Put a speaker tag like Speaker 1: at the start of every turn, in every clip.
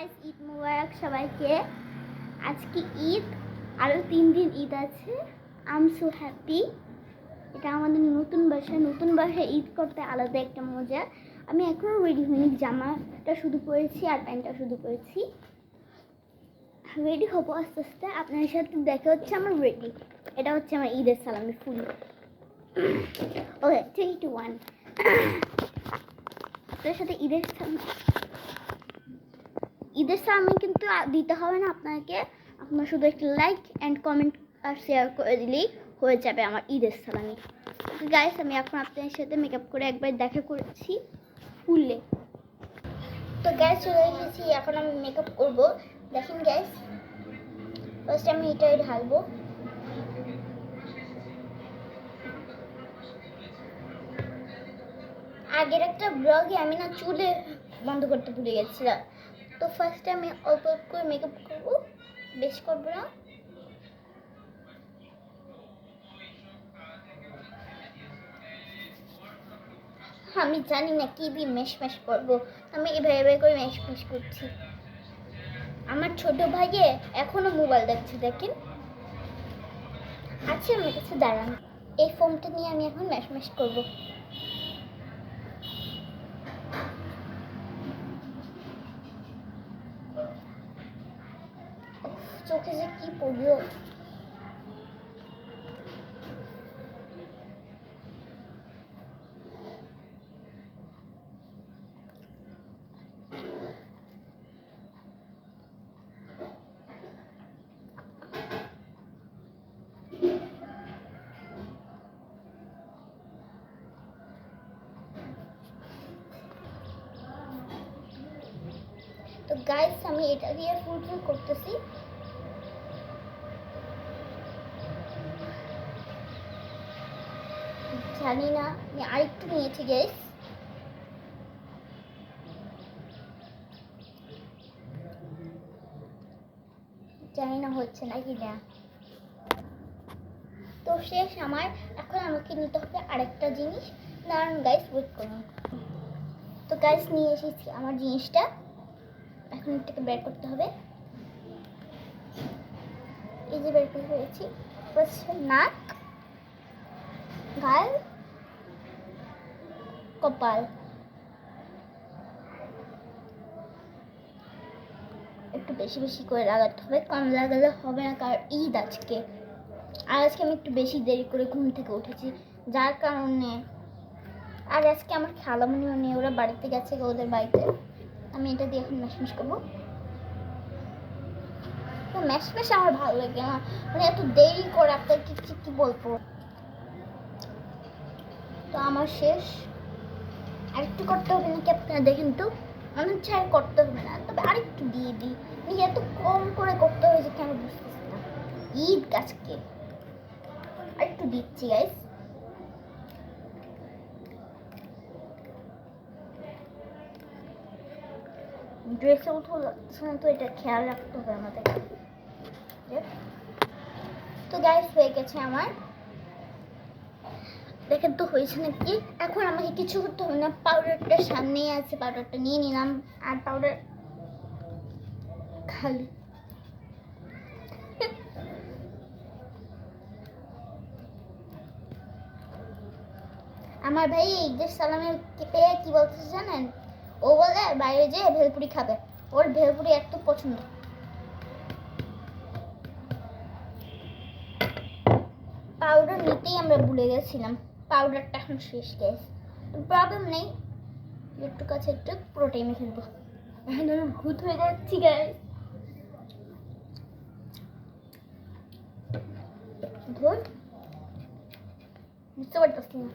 Speaker 1: Guys Eid মুবারক সবাইকে। আজকে ঈদ আরও তিন দিন ঈদ আছে। আম সো হ্যাপি এটা আমাদের নতুন বাসা নতুন বাসায় ঈদ করতে আলাদা একটা মজা। আমি এখনও রেডি হইনি, জামাটা শুধু পরেছি আর প্যান্টটা শুধু পরেছি। রেডি হব আস্তে আস্তে। আপনার সাথে দেখা হচ্ছে আমার রেডি এটা হচ্ছে আমার ঈদের সালামি ফুল। ওকে থ্রি টু ওয়ান আপনার সাথে ঈদের সালামি ঈদের সামনে কিন্তু দিতে হবে না আপনাকে। আপনার শুধু একটা লাইক অ্যান্ড কমেন্ট আর শেয়ার করে দিলেই হয়ে যাবে আমার ঈদের সালামি। গাইস আমি এখন আপনাদের সাথে মেকআপ করে একবার দেখা করেছি ফুলে। তো গ্যাস চলে এসেছি, এখন আমি মেকআপ করব। দেখেন গ্যাস ফার্স্ট আমি এটাই ঢালবো। আগের একটা ব্লগে আমি না চুলে বন্ধ করতে ভুলে গেছিলাম। তো ফার্স্টে আমি অল্প অল্প করে মেকআপ করব। বেশ করব না। আমি জানি না কি দিয়ে মেশ মেশ করব। আমি এভাবে এভাবে করে মেশ মেশ করছি। আমার ছোট ভাইয়ে এখনও মোবাইল দেখছে, দেখেন। আছে আমার কাছে, দাঁড়ান। এই ফোনটা নিয়ে আমি এখন ম্যাশ ম্যাশ করব। যে কি পড়ল তো গাইস আমি এটা দিয়ে ফুলফিল করতেছি জানি না আমি আরেকটু নিয়েছি গাইস জানি না হচ্ছে নাকি না। তো শেষ আমার। এখন আমাকে নিতে হবে আরেকটা জিনিস। দাঁড়ান গাইস ওয়েট করুন। তো গাইস নিয়ে এসেছি আমার জিনিসটা। এখন এটাকে বের করতে হবে। এই যে বের করে ফেলেছি। নাক। গাল। কপাল। একটু বেশি বেশি করে লাগাতে হবে কম লাগালে হবে না, কারণ ঈদ আজকে। আর আজকে আমি একটু বেশি দেরি করে ঘুম থেকে উঠেছি, যার কারণে আর আজকে আমার খালামণিও নেই, ওরা বাড়িতে গেছে ওদের বাড়িতে। আমি এটা দিয়ে এখন ম্যাশ ম্যাশ করব। তো ম্যাশ ম্যাশ আমার ভালো লাগে না মানে এত দেরি করে আপনাকে কি কি বলব? তো আমার শেষ। আরেকটু করতে হবে নাকি আপনারা দেখেন তো? হচ্ছে আর করতে হবে না। তবে আরেকটু দিয়ে দিই। মানে এত কম করে করতে হবে যে কেন বুঝতেছি না। ঈদ আজকে আরেকটু দিচ্ছি গাইস ড্রেসে উঠো লাগছে তো, এটা খেয়াল রাখতে হবে আমাদের। তো গাইস হয়ে গেছে আমার। দেখেন তো হয়েছে নাকি? এখন আমাকে কিছু করতে হবে না। পাউডারটা সামনেই আছে পাউডারটা নিয়ে নিলাম। আর পাউডার খালি। আমার ভাই ঈদের সালামের পেয়ে কি বলতেছে জানেন? ও বলে বাইরে যেয়ে ভেলপুরি খাবে। ওর ভেলপুরি এত পছন্দ। পাউডার নিতেই আমরা ভুলে গেছিলাম। পাউডারটা এখন শেষ গেছে প্রবলেম নেই। একটু কাছে একটু পুরো টাইমে খেলব। এখন আমি ভূত হয়ে যাচ্ছি গাইস ধর বুঝতে পারতেছি না।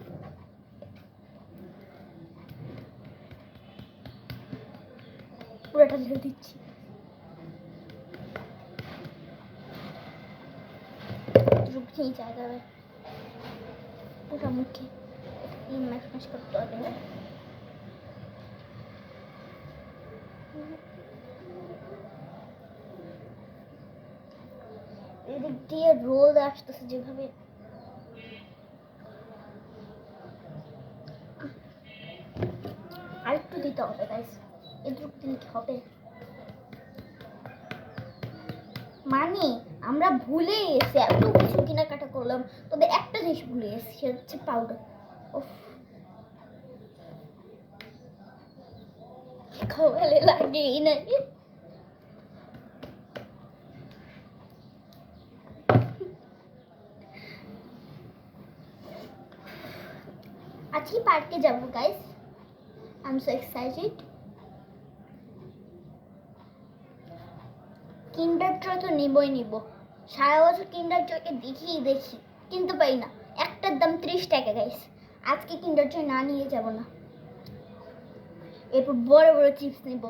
Speaker 1: পুরোটা ঢেলে দিচ্ছি। রুখেই জায়গায় পুরো মুখে। এই ম্যাশ ম্যাশ করতে হবে এদিক দিয়ে রোদ আসতেছে যেভাবে। আরেকটু দিতে হবে গাইস এটুকু দিলে কি হবে? মানে আমরা ভুলে এসে এত কিছু কেনাকাটা করলাম, তবে একটা জিনিস ভুলে এসেছি, সেটা হচ্ছে পাউডার খাওয়ালে লাগেই না আজকে পার্কে যাব guys I am so excited Kinder Joy তো নিবই নিব। সারা বছর কিন্ডার জয়কে দেখি দেখি, কিনতে পারি না। একটার দাম ত্রিশ টাকা গাইস আজকে কিন্ডার জয় না নিয়ে যাব না। এরপর বড় বড় চিপস নিব।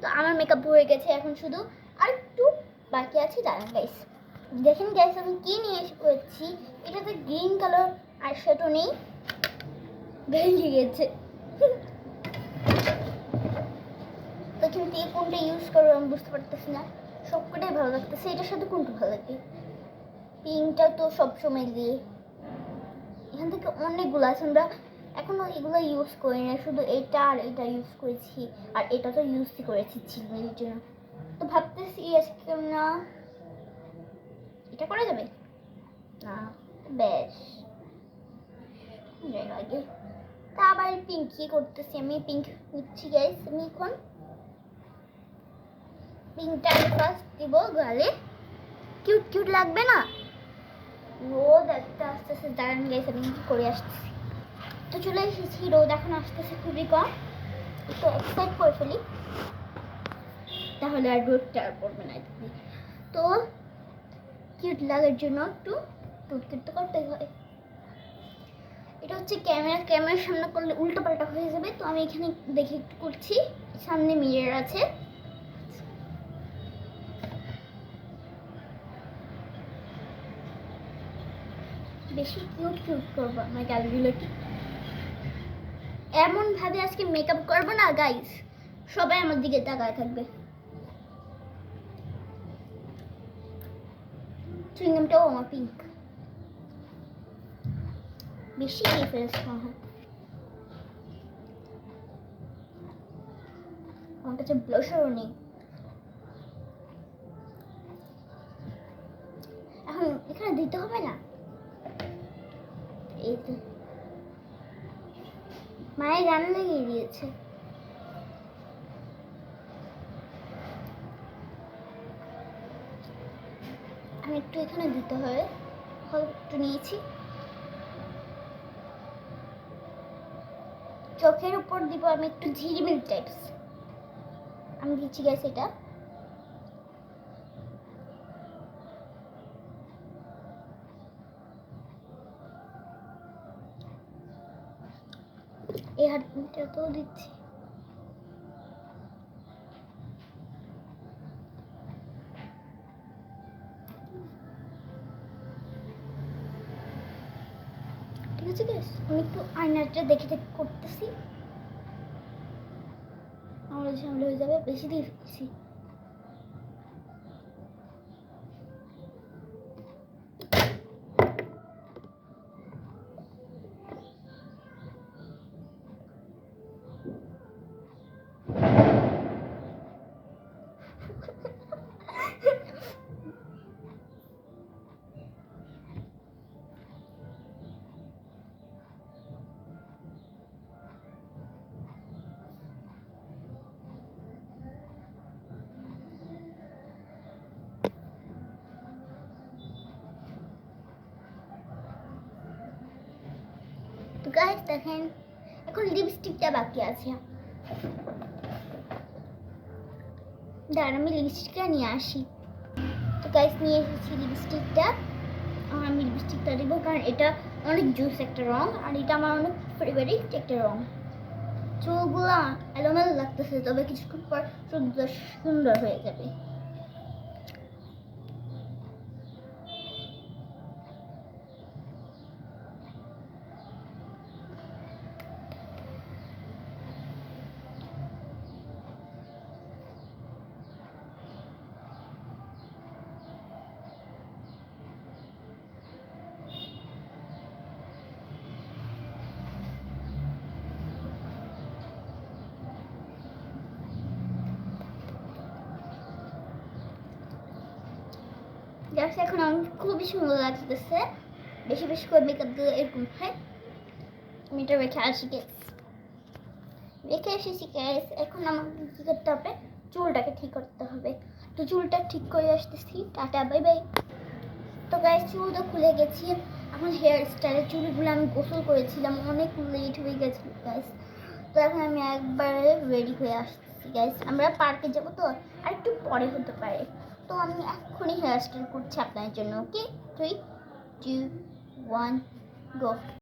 Speaker 1: তো আমার মেকআপ হয়ে গেছে এখন শুধু আর একটু বাকি আছে, দাঁড়ান গাইস দেখেন গাইস আমি কি নিয়ে এসে পড়েছি এটাতে গ্রিন কালার আর সেটা নেই। ভেঙে গেছে। এই কোনটা ইউজ করব আমি বুঝতে পারতেছি না। সবকটাই ভালো লাগতেছে। এটার সাথে কোনটা ভালো লাগে? পিঙ্কটা তো সবসময় দিই এখান থেকে অনেকগুলো আছে। আমরা এখনও এগুলো ইউজ করি না শুধু এটা আর এটা ইউজ করেছি। আর এটা তো ইউজই করেছি ঝিলমিলির জন্য। তো ভাবতেছি আজকে না? এটা করা যাবে? না, বেশ। যাই আগে। তা আবার পিঙ্ক কি করতেছি। আমি পিঙ্ক নিচ্ছি গাইস আমি এখন পিঙ্কটা আমি ফার্স্ট দিব গালে। কিউট কিউট লাগবে না? রোদ একটা আস্তে আস্তে দাঁড়ান গাইস আমি কি করে আসতেছি? তো চলে এসেছি, রোদ এখন আসতেছে খুবই কম। একটু এক্সাইট করে ফেলি। তাহলে আর রোদটা আর পড়বে না। তো কিউট লাগার জন্য একটু টুটকিট তো করতেই হয়। এটা হচ্ছে ক্যামেরা, ক্যামেরার সামনে করলে উল্টো পাল্টা হয়ে যাবে। তো আমি এখানে দেখে একটু করছি। সামনে মিরর আছে। বেশি কিউট কিউট করব। আমার গালগুলোকে এমন ভাবে আজকে মেকআপ করব না গাইস সবাই আমার দিকে তাকায় থাকবে। চুইংগামটাও আমার পিঙ্ক বেশি খেয়ে ফেলেছি হয়। আমার কাছে ব্লাশারও নেই। এখন এখানে দিতে হবে না এই তো মায়ের গান লাগিয়ে দিয়েছে। আমি একটু এখানে দিতে হবে একটু নিয়েছি। চোখের উপর দিব আমি একটু ঝিরিমিল টাইপস আমি দিচ্ছি গ্যাস এটা। এই হাতটাতেও দিচ্ছি। ঠিক আছে গ্যাস আমি একটু আয়নাটা দেখে দেখে করতেছি। আমার ঝামেলা হয়ে যাবে, বেশি দিয়ে গাইস দেখেন। এখন লিপস্টিকটা বাকি আছে। দাঁড়ান, আমি লিপস্টিকটা নিয়ে আসি। তো গাইস নিয়ে এসেছি লিপস্টিকটা আর আমি লিপস্টিকটা দেবো কারণ এটা অনেক জুস একটা রং আর এটা আমার অনেক ফেভারিট একটা রং। চুলগুলো এলোমেলো লাগতেছে, তবে কিছুক্ষণ পর সুন্দর সুন্দর হয়ে যাবে। জাস্ট এখন আমার খুবই সুন্দর লাগতেছে। বেশি বেশি করে মেকআপ দিয়ে এরকম হয়। এটা রেখে আসি গ্যাস রেখে এসেছি গ্যাস এখন আমাকে কী করতে হবে? চুলটাকে ঠিক করতে হবে। তো চুলটা ঠিক করে আসতেছি। টাটা বাই বাই তো গাইস চুল তো খুলে গেছি। এখন হেয়ার স্টাইলের চুলগুলো আমি গোসল করেছিলাম। অনেক লেট হয়ে গেছিল গাইস তো এখন আমি একবারে রেডি হয়ে আসতেছি গাইস আমরা পার্কে যাব তো? আর একটু পরে হতে পারে। তো আমি এক্ষুনি হেয়ার স্টাইল করছি আপনাদের জন্য okay three two one go